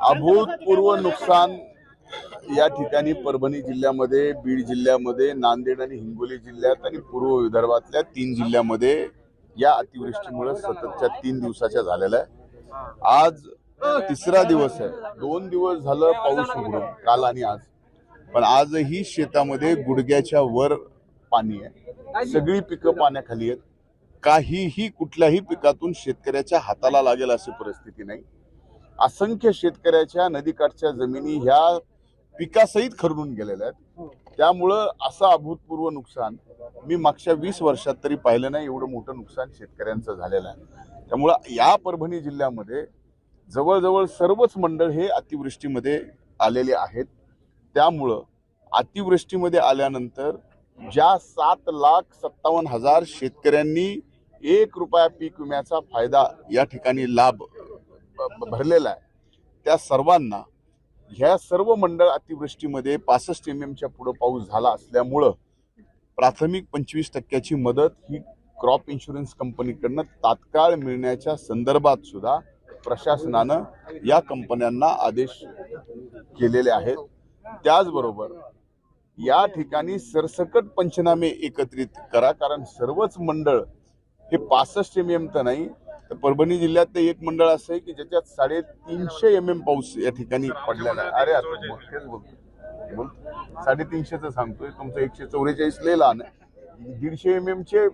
अभूतपूर्व नुकसान या ठिकाणी परभणी जिल्ह्यामध्ये बीड जिल्ह्यामध्ये नांदेड आणि हिंगोली जिल्ह्यात आणि पूर्व विदर्भातल्या तीन जिल्ह्यामध्ये या अतिवृष्टीमुळे सततच्या तीन दिवसाच्या झालेल्या आहे. आज तिसरा दिवस आहे. दोन दिवस झालं पाऊस उघडून काल आणि आज. पण आजही शेतामध्ये गुडघ्याच्या वर पाणी आहे. सगळी पिकं पाण्याखाली आहेत. काहीही कुठल्याही पिकातून शेतकऱ्याच्या हाताला लागेल अशी परिस्थिती नाही. असंख्य शेतकऱ्याच्या नदीकाठच्या जमिनी ह्या पिकासहित खरडून गेलेल्या आहेत. त्यामुळं असं अभूतपूर्व नुकसान मी मागच्या वीस वर्षात तरी पाहिलं नाही एवढं मोठं नुकसान शेतकऱ्यांचं झालेलं आहे. त्यामुळं या परभणी जिल्ह्यामध्ये जवळजवळ सर्वच मंडळ हे अतिवृष्टीमध्ये आलेले आहेत. त्यामुळं अतिवृष्टीमध्ये आल्यानंतर ज्या सात लाख सत्तावन्न हजार शेतकऱ्यांनी एक रुपया पीक विम्याचा फायदा या ठिकाणी लाभ भरलेला आहे. त्या सर्वांना ह्या सर्व मंडळ अतिवृष्टीमध्ये पासष्ट एम एमच्या पुढं पाऊस झाला असल्यामुळं प्राथमिक पंचवीस टक्क्याची मदत ही क्रॉप इन्शुरन्स कंपनीकडनं तात्काळ मिळण्याच्या संदर्भात सुद्धा प्रशासनानं या कंपन्यांना आदेश केलेले आहेत. त्याचबरोबर या ठिकाणी सरसकट पंचनामे एकत्रित करा कारण सर्वच मंडळ हे पासष्ट एम एम तर नाही तर परभणी जिल्ह्यात एक मंडळ असं आहे की ज्याच्यात साडेतीनशे एम एम पाऊस या ठिकाणी पडलेला आहे. अरे आता बोल, साडेतीनशेचं बोलतो बोल सांगतोय. तुमचं एकशे चौवेचाळीस लेला दीडशे एम एमचे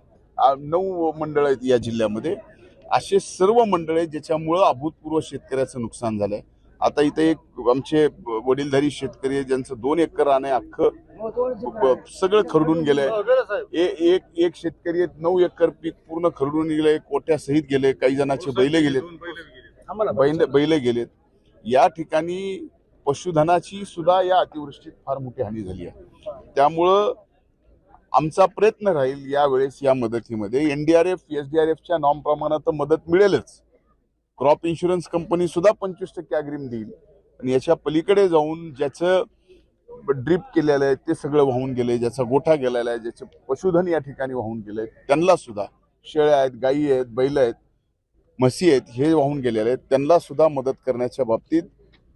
नऊ मंडळ आहेत या जिल्ह्यामध्ये. असे सर्व मंडळ आहेत ज्याच्यामुळं अभूतपूर्व शेतकऱ्याचं नुकसान झालंय. आता इथे एक आमचे वडीलधारी शेतकरी ज्यांचं दोन एकर रान आहे अख्खं सगळं खरडून गेलंय. एक एक शेतकरी नऊ एकर पीक पूर्ण खरडून गेले कोट्या सहित गेले काही जणांचे बैल गेलेत. बैल बैल गेलेत. या ठिकाणी पशुधनाची सुद्धा या अतिवृष्टीत फार मोठी हानी झाली आहे. त्यामुळं आमचा प्रयत्न राहील यावेळेस या मदतीमध्ये. एनडीआरएफ एसडीआरएफच्या नॉर्म प्रमाणात तर मदत मिळेलच. क्रॉप इन्शुरन्स कंपनी सुद्धा पंचवीस टक्के अग्रिम देईल. आणि याच्या पलीकडे जाऊन ज्याचं ड्रीप केलेलं आहे ते सगळं वाहून गेले ज्याचा गोठा गेलेला आहे ज्याचे पशुधन या ठिकाणी वाहून गेले त्यांना सुद्धा शेळ्या आहेत गायी आहेत बैल आहेत म्हशी आहेत हे वाहून गेलेले आहेत. त्यांना सुद्धा मदत करण्याच्या बाबतीत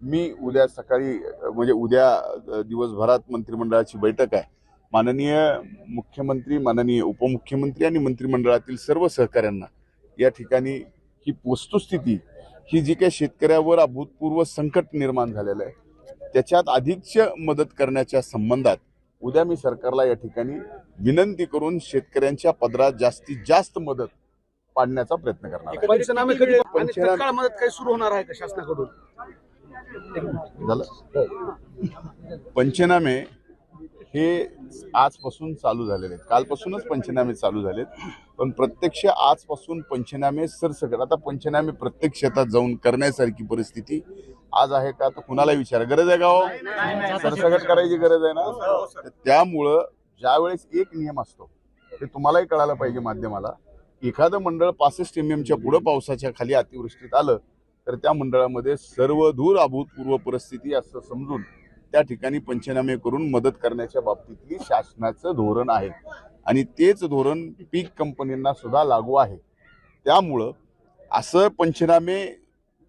मी उद्या सकाळी म्हणजे उद्या दिवसभरात मंत्रिमंडळाची बैठक आहे. माननीय मुख्यमंत्री माननीय उपमुख्यमंत्री आणि मंत्रिमंडळातील सर्व सहकाऱ्यांना या ठिकाणी ही वस्तुस्थिती ही जी काही शेतकऱ्यावर अभूतपूर्व संकट निर्माण झालेलं आहे त्याच्यात अधिकच मदत करण्याच्या संबंधात उद्या मी सरकारला या ठिकाणी विनंती करून शेतकऱ्यांच्या पदरात जास्तीत जास्त मदत पाडण्याचा प्रयत्न करणार मदत काही सुरू होणार आहे का शासनाकडून? झालं? पंचनामे हे आजपासून चालू झालेले आहेत. कालपासूनच पंचनामे चालू झालेत. पण प्रत्यक्ष आजपासून पंचनामे सरसकट. आता पंचनामे प्रत्येक शेतात जाऊन करण्यासारखी परिस्थिती आज आहे का? तर कुणाला विचार. गरज आहे का हो? सरसकट करायची गरज आहे ना? तर त्यामुळं ज्यावेळेस एक नियम असतो ते तुम्हालाही कळायला पाहिजे माध्यमाला. एखादं मंडळ पासष्ट एम एमच्या पुढं पावसाच्या खाली अतिवृष्टीत आलं तर त्या मंडळामध्ये सर्वधूर अभूतपूर्व परिस्थिती असं समजून त्या ठिकाणी पंचनामे करून मदत करण्याच्या बाबतीतली शासनाचं धोरण आहे. आणि तेच धोरण पीक कंपनींना सुद्धा लागू आहे. त्यामुळं असं पंचनामे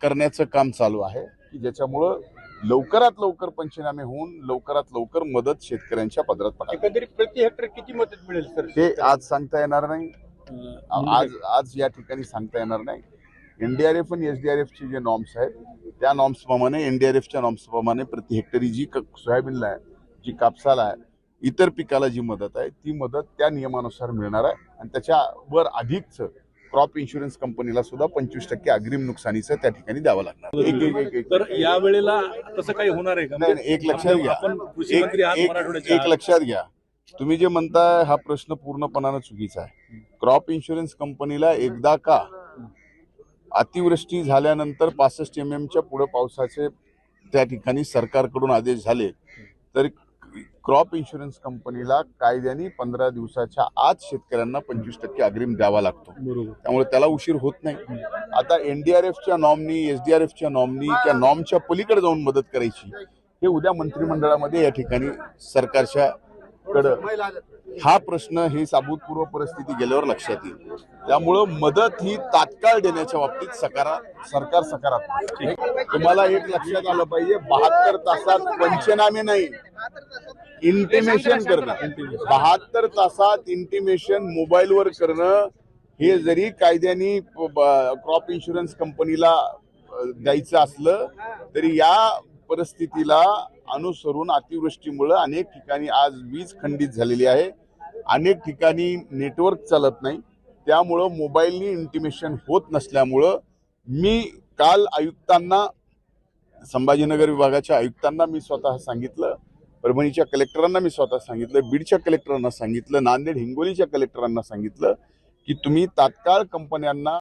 करण्याचं काम चालू आहे की ज्याच्यामुळं लवकरात लवकर पंचनामे होऊन लवकरात लवकर मदत शेतकऱ्यांच्या पदरात पडावी. एकंदरीत प्रति हेक्टर किती मदत मिळेल सर? ते आज सांगता येणार नाही. आज आज या ठिकाणी सांगता येणार नाही. एनडीआरएफ आणि एसडीआरएफचे जे नॉर्म्स आहेत त्या नॉर्म्स प्रमाणे एनडीआरएफच्या नॉर्म्स प्रमाणे प्रति हेक्टरी जी क- सोयाबीनला आहे जी कापसाला आहे इतर पिकाला जी मदत आहे ती मदत त्या नियमानुसार मिळणार आहे. आणि त्याच्यावर अधिकच क्रॉप इन्शुरन्स कंपनीला सुद्धा पंचवीस टक्के अग्रिम नुकसानीचं त्या ठिकाणी द्यावं लागणार. एक एक एक एक तर या वेळेला तसं काही होणार आहे का? नाही, एक लक्षात घ्या. आपण कृषी एक. लक्षात घ्या. तुम्ही जे म्हणताय हा प्रश्न पूर्णपणानं चुकीचा आहे. क्रॉप इन्शुरन्स कंपनीला एकदा का अतिवृष्टी झाल्यानंतर पासष्ट एम एमच्या पुढे पावसाचे त्या ठिकाणी सरकारकडून आदेश झाले. तर क्रॉप इन्शुरन्स कंपनीला कायद्याने पंधरा दिवसाच्या आत शेतकऱ्यांना पंचवीस टक्के अग्रिम द्यावा लागतो. त्यामुळे त्याला उशीर होत नाही. आता एनडीआरएफच्या नॉमनी एसडीआरएफच्या नॉमनी त्या नॉर्मच्या पलीकडे जाऊन मदत करायची. हे उद्या मंत्रिमंडळामध्ये या ठिकाणी सरकारच्या कडं. हा प्रश्न ही साबूतपूर्व परिस्थिती गेल्यावर लक्षात येईल. त्यामुळं मदत ही तात्काळ देण्याच्या बाबतीत सकारा सरकार सकारात्मक. तुम्हाला एक लक्षात आलं पाहिजे बहात्तर तासात पंचनामे नाही. इंटिमेशन करणं. बहात्तर तासात इंटिमेशन मोबाईलवर करणं हे जरी कायद्याने क्रॉप इन्शुरन्स कंपनीला द्यायचं असलं तरी या परिस्थितीला अनुसरून अतिवृष्टीमुळं अनेक ठिकाणी आज वीज खंडित झालेली आहे. अनेक ठिकाणी नेटवर्क चालत नाही. त्यामुळं मोबाईलनी इंटिमेशन होत नसल्यामुळं मी काल आयुक्तांना संभाजीनगर विभागाच्या आयुक्तांना मी स्वतः सांगितलं परभणीच्या कलेक्टरांना मी स्वतः सांगितलं बीडच्या कलेक्टरांना सांगितलं नांदेड हिंगोलीच्या कलेक्टरांना सांगितलं की तुम्ही तात्काळ कंपन्यांना